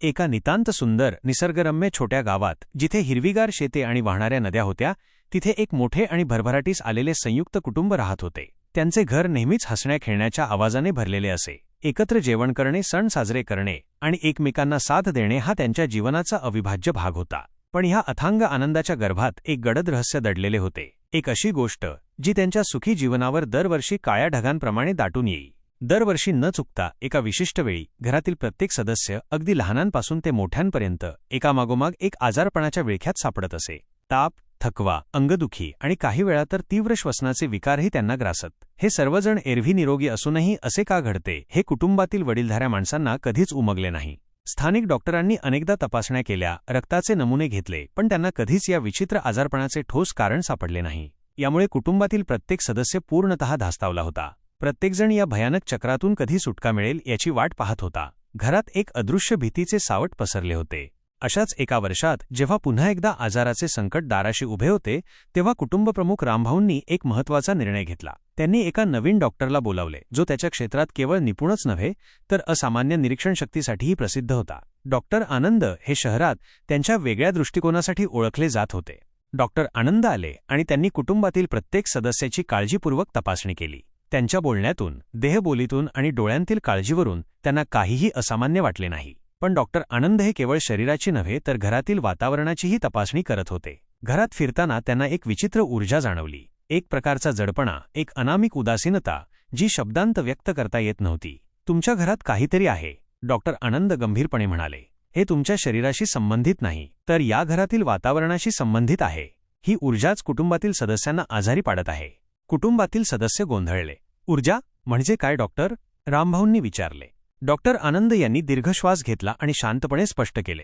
एका नितांत सुंदर निसर्गरम्य छोट्या गावात जिथे हिरवीगार शेते आणि वाहणाऱ्या नद्या होत्या तिथे एक मोठे आणि भरभराटीस आलेले संयुक्त कुटुंब राहत होते. त्यांचे घर नेहमीच हसण्या खेळण्याच्या आवाजाने भरलेले असे. एकत्र जेवण करणे सण साजरे करणे आणि एकमेकांना साथ देणे हा त्यांच्या जीवनाचा अविभाज्य भाग होता. पण ह्या अथांग आनंदाच्या गर्भात एक गडद रहस्य दडलेले होते. एक अशी गोष्ट जी त्यांच्या सुखी जीवनावर दरवर्षी काळ्या ढगांप्रमाणे दाटून येई दरवर्षी न चुकता एका विशिष्ट वेळी घरातील प्रत्येक सदस्य अगदी लहानांपासून ते मोठ्यांपर्यंत एकामागोमाग एक आजारपणाच्या विळख्यात सापडत असे. ताप थकवा अंगदुखी आणि काही वेळा तर तीव्र श्वसनाचे विकारही त्यांना ग्रासत. हे सर्वजण एरव्ही निरोगी असूनही असे का घडते हे कुटुंबातील वडीलधाऱ्या माणसांना कधीच उमगले नाही. स्थानिक डॉक्टरांनी अनेकदा तपासण्या केल्या रक्ताचे नमुने घेतले पण त्यांना कधीच या विचित्र आजारपणाचे ठोस कारण सापडले नाही. यामुळे कुटुंबातील प्रत्येक सदस्य पूर्णतः धास्तावला होता. प्रत्येकजण या भयानक चक्रातून कधी सुटका मिळेल याची वाट पाहत होता. घरात एक अदृश्य भीतीचे सावट पसरले होते. अशाच एका वर्षात जेव्हा पुन्हा एकदा आजाराचे संकट दाराशी उभे होते तेव्हा कुटुंबप्रमुख रामभाऊंनी एक महत्त्वाचा निर्णय घेतला. त्यांनी एका नवीन डॉक्टरला बोलावले जो त्याच्या क्षेत्रात केवळ निपुणच नव्हे तर असामान्य निरीक्षणशक्तीसाठीही प्रसिद्ध होता. डॉक्टर आनंद हे शहरात त्यांच्या वेगळ्या दृष्टिकोनासाठी ओळखले जात होते. डॉक्टर आनंद आले आणि त्यांनी कुटुंबातील प्रत्येक सदस्याची काळजीपूर्वक तपासणी केली. त्यांच्या बोलण्यातून देहबोलीतून आणि डोळ्यांतील काळजीवरून त्यांना काहीही असामान्य वाटले नाही. पण डॉक्टर आनंद हे केवळ शरीराची नव्हे तर घरातील वातावरणाचीही तपासणी करत होते. घरात फिरताना त्यांना एक विचित्र ऊर्जा जाणवली. एक प्रकारचा जडपणा एक अनामिक उदासीनता जी शब्दांत व्यक्त करता येत नव्हती. तुमच्या घरात काहीतरी आहे डॉक्टर आनंद गंभीरपणे म्हणाले. हे तुमच्या शरीराशी संबंधित नाही तर या घरातील वातावरणाशी संबंधित आहे. ही ऊर्जाच कुटुंबातील सदस्यांना आजारी पाडत आहे. कुटुंबातील सदस्य गोंधळले. ऊर्जा म्हणजे काय डॉक्टर? रामभाऊंनी विचारले. डॉक्टर आनंद यांनी दीर्घश्वास घेतला आणि शांतपणे स्पष्ट केले.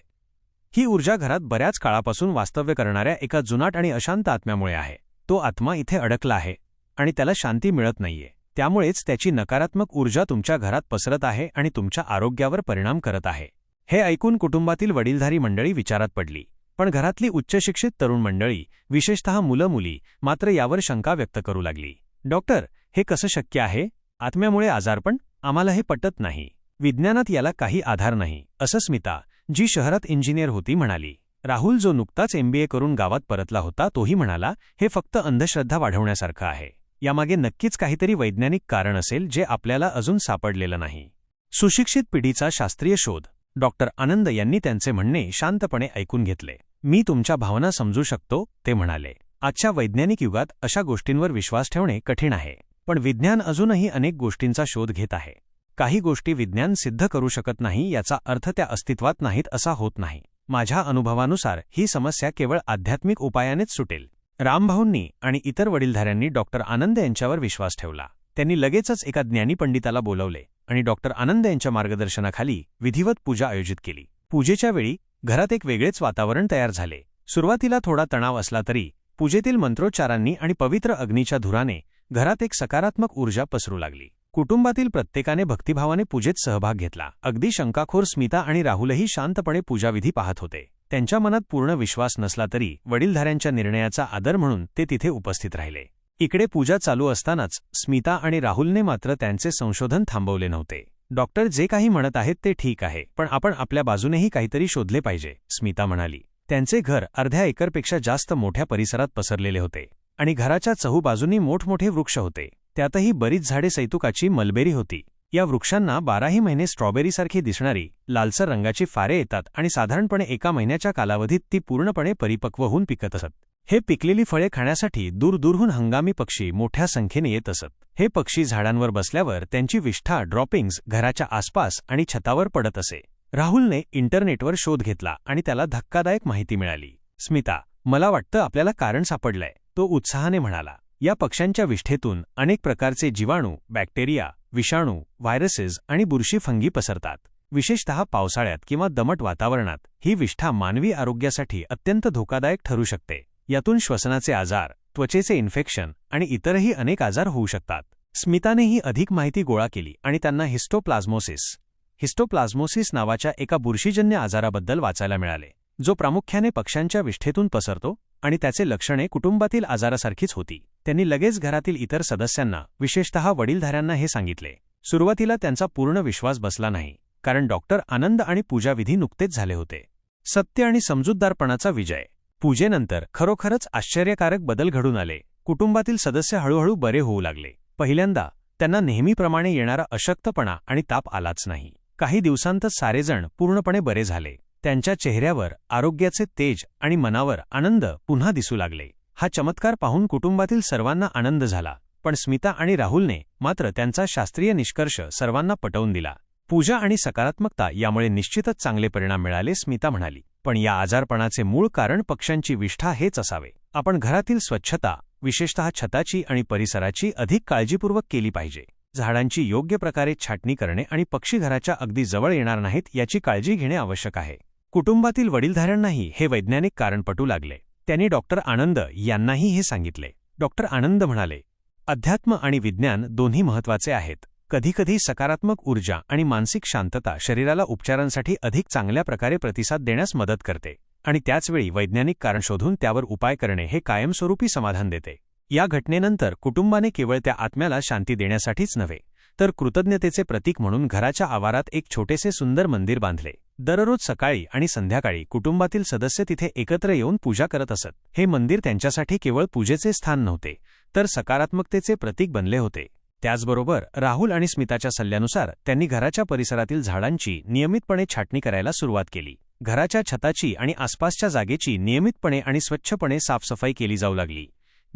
ही ऊर्जा घरात बऱ्याच काळापासून वास्तव्य करणाऱ्या एका जुनाट आणि अशांत आत्म्यामुळे आहे. तो आत्मा इथे अडकला आहे आणि त्याला शांती मिळत नाहीये. त्यामुळेच त्याची नकारात्मक ऊर्जा तुमच्या घरात पसरत आहे आणि तुमच्या आरोग्यावर परिणाम करत आहे. हे ऐकून कुटुंबातील वडीलधारी मंडळी विचारात पडली. पण घरातली उच्चशिक्षित तरुण मंडळी विशेषतः मुलं मुली मात्र यावर शंका व्यक्त करू लागली. डॉक्टर हे कसं शक्य आहे? आत्म्यामुळे आजारपण आम्हाला हे पटत नाही. विज्ञानात याला काही आधार नाही असं स्मिता जी शहरात इंजिनियर होती म्हणाली. राहुल जो नुकताच एमबीए करून गावात परतला होता तोही म्हणाला हे फक्त अंधश्रद्धा वाढवण्यासारखं आहे. यामागे नक्कीच काहीतरी वैज्ञानिक कारण असेल जे आपल्याला अजून सापडलेलं नाही. सुशिक्षित पिढीचा शास्त्रीय शोध. डॉक्टर आनंद यांनी त्यांचे म्हणणे शांतपणे ऐकून घेतले. मी तुमच्या भावना समजू शकतो ते म्हणाले. आजच्या वैज्ञानिक युगात अशा गोष्टींवर विश्वास ठेवणे कठीण आहे पण विज्ञान अजूनही अनेक गोष्टींचा शोध घेत आहे. काही गोष्टी विज्ञान सिद्ध करू शकत नाही याचा अर्थ त्या अस्तित्वात नाहीत असा होत नाही. माझ्या अनुभवानुसार ही समस्या केवळ आध्यात्मिक उपायानेच सुटेल. रामभाऊंनी आणि इतर वडीलधाऱ्यांनी डॉक्टर आनंद यांच्यावर विश्वास ठेवला. त्यांनी लगेचच एका ज्ञानी पंडिताला बोलवले आणि डॉक्टर आनंद यांच्या मार्गदर्शनाखाली विधिवत पूजा आयोजित केली. पूजेच्या वेळी घरात एक वेगळेच वातावरण तयार झाले. सुरुवातीला थोडा तणाव असला तरी पूजेतील मंत्रोच्चारांनी आणि पवित्र अग्नीच्या धुराने घरात एक सकारात्मक ऊर्जा पसरू लागली. कुटुंबातील प्रत्येकाने भक्तिभावाने पूजेत सहभाग घेतला. अगदी शंकाखोर स्मिता आणि राहुलही शांतपणे पूजाविधी पाहत होते. त्यांच्या मनात पूर्ण विश्वास नसला तरी वडीलधाऱ्यांच्या निर्णयाचा आदर म्हणून ते तिथे उपस्थित राहिले. इकडे पूजा चालू असतानाच स्मिता आणि राहुलने मात्र त्यांचे संशोधन थांबवले नव्हते. डॉक्टर जे काही म्हणत आहेत ते ठीक आहे पण आपण आपल्या बाजूनेही काहीतरी शोधले पाहिजे स्मिता म्हणाली. त्यांचे घर अर्ध्या एकरपेक्षा जास्त मोठ्या परिसरात पसरलेले होते आणि घराच्या चहूबाजूंनी मोठमोठे वृक्ष होते. त्यातही बरीच झाडे सैतुकाची मलबेरी होती. या वृक्षांना बाराही महिने स्ट्रॉबेरीसारखी दिसणारी लालसर रंगाची फारे येतात आणि साधारणपणे एका महिन्याच्या कालावधीत ती पूर्णपणे परिपक्व होऊन पिकत असत. हे पिकलेली फळे खाण्यासाठी दूरदूरहून हंगामी पक्षी मोठ्या संख्येने येत असत. हे पक्षी झाडांवर बसल्यावर त्यांची विष्ठा ड्रॉपिंग्ज घराच्या आसपास आणि छतावर पडत असे. राहुलने इंटरनेटवर शोध घेतला आणि त्याला धक्कादायक माहिती मिळाली. स्मिता मला वाटतं आपल्याला कारण सापडलंय तो उत्साहाने म्हणाला. या पक्ष्यांच्या विष्ठेतून अनेक प्रकारचे जीवाणू बॅक्टेरिया विषाणू व्हायरसेस आणि बुरशी फंगी पसरतात. विशेषतः पावसाळ्यात किंवा दमट वातावरणात ही विष्ठा मानवी आरोग्यासाठी अत्यंत धोकादायक ठरू शकते. यातून श्वसनाचे आजार त्वचेचे इन्फेक्शन आणि इतरही अनेक आजार होऊ शकतात. स्मिताने ही अधिक माहिती गोळा केली आणि त्यांना हिस्टोप्लाझ्मोसिस हिस्टोप्लाझ्मोसिस नावाच्या एका बुरशीजन्य आजाराबद्दल वाचायला मिळाले जो प्रामुख्याने पक्ष्यांच्या विष्ठेतून पसरतो आणि त्याचे लक्षणे कुटुंबातील आजारासारखीच होती. त्यांनी लगेच घरातील इतर सदस्यांना विशेषतः वडीलधाऱ्यांना हे सांगितले. सुरुवातीला त्यांचा पूर्ण विश्वास बसला नाही कारण डॉक्टर आनंद आणि पूजाविधी नुकतेच झाले होते. सत्य आणि समजूतदारपणाचा विजय. पूजेनंतर खरोखरच आश्चर्यकारक बदल घडून आले. कुटुंबातील सदस्य हळूहळू बरे होऊ लागले. पहिल्यांदा त्यांना नेहमीप्रमाणे येणारा अशक्तपणा आणि ताप आलाच नाही. काही दिवसांतच सारेजण पूर्णपणे बरे झाले. त्यांच्या चेहऱ्यावर आरोग्याचे तेज आणि मनावर आनंद पुन्हा दिसू लागले. हा चमत्कार पाहून कुटुंबातील सर्वांना आनंद झाला. पण स्मिता आणि राहुलने मात्र त्यांचा शास्त्रीय निष्कर्ष सर्वांना पटवून दिला. पूजा आणि सकारात्मकता यामुळे निश्चितच चांगले परिणाम मिळाले स्मिता म्हणाली. पण या आजारपणाचे मूळ कारण पक्ष्यांची विष्ठा हेच असावे. आपण घरातील स्वच्छता विशेषतः छताची आणि परिसराची अधिक काळजीपूर्वक केली पाहिजे. झाडांची योग्य प्रकारे छाटणी करणे आणि पक्षी घराच्या अगदी जवळ येणार नाहीत याची काळजी घेणे आवश्यक आहे. कुटुंबातील वडीलधाऱ्यांनाही हे वैज्ञानिक कारण पटू लागले. त्यांनी डॉक्टर आनंद यांनाही हे सांगितले. डॉक्टर आनंद म्हणाले अध्यात्म आणि विज्ञान दोन्ही महत्त्वाचे आहेत. कधीकधी सकारात्मक ऊर्जा आणि मानसिक शांतता शरीराला उपचारांसाठी अधिक चांगल्या प्रकारे प्रतिसाद देण्यास मदत करते आणि त्याचवेळी वैज्ञानिक कारण शोधून त्यावर उपाय करणे हे कायमस्वरूपी समाधान देते. या घटनेनंतर कुटुंबाने केवळ त्या आत्म्याला शांती देण्यासाठीच नव्हे तर कृतज्ञतेचे प्रतीक म्हणून घराच्या आवारात एक छोटेसे सुंदर मंदिर बांधले. दररोज सकाळी आणि संध्याकाळी कुटुंबातील सदस्य तिथे एकत्र येऊन पूजा करत असत. हे मंदिर त्यांच्यासाठी केवळ पूजेचे स्थान नव्हते तर सकारात्मकतेचे प्रतीक बनले होते. त्याचबरोबर राहुल आणि स्मिताच्या सल्ल्यानुसार त्यांनी घराच्या परिसरातील झाडांची नियमितपणे छाटणी करायला सुरुवात केली. घराच्या छताची आणि आसपासच्या जागेची नियमितपणे आणि स्वच्छपणे साफसफाई केली जाऊ लागली.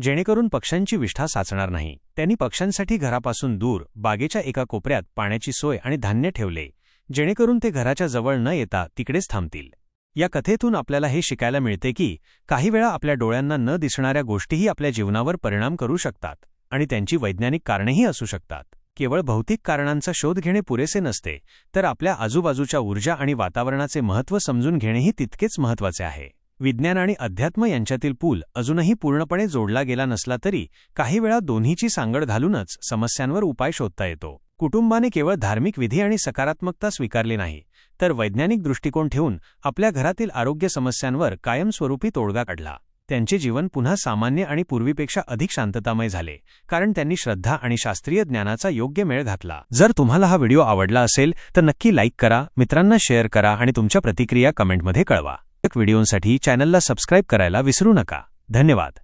जेणेकरून पक्ष्यांची विष्ठा साचणार नाही. त्यांनी पक्ष्यांसाठी घरापासून दूर बागेच्या एका कोपऱ्यात पाण्याची सोय आणि धान्य ठेवले जेणेकरून ते घराच्या जवळ न येता तिकडेच थांबतील. या कथेतून आपल्याला हे शिकायला मिळते की काही वेळा आपल्या डोळ्यांना न दिसणाऱ्या गोष्टीही आपल्या जीवनावर परिणाम करू शकतात. आणि त्यांची वैज्ञानिक कारणेही असू शकतात. केवळ भौतिक कारणांचा शोध घेणे पुरेसे नसते तर आपल्या आजूबाजूच्या ऊर्जा आणि वातावरणाचे महत्त्व समजून घेणेही तितकेच महत्त्वाचे आहे. विज्ञान आणि अध्यात्म यांच्यातील पूल अजूनही पूर्णपणे जोडला गेला नसला तरी काही वेळा दोन्हीची सांगड घालूनच समस्यांवर उपाय शोधता येतो. कुटुंबाने केवळ धार्मिक विधी आणि सकारात्मकता स्वीकारली नाही तर वैज्ञानिक दृष्टिकोन ठेवून आपल्या घरातील आरोग्य समस्यांवर कायमस्वरूपी तोडगा काढला. त्यांचे जीवन पुन्हा सामान्य आणि पूर्वीपेक्षा अधिक शांततामय झाले कारण त्यांनी श्रद्धा आणि शास्त्रीय ज्ञानाचा योग्य मेळ घातला. जर तुम्हाला हा व्हिडिओ आवडला असेल तर नक्की लाईक करा मित्रांना शेअर करा आणि तुमच्या प्रतिक्रिया कमेंटमध्ये कळवा. व्हिडिओसाठी चॅनलला सबस्क्राईब करायला विसरू नका. धन्यवाद.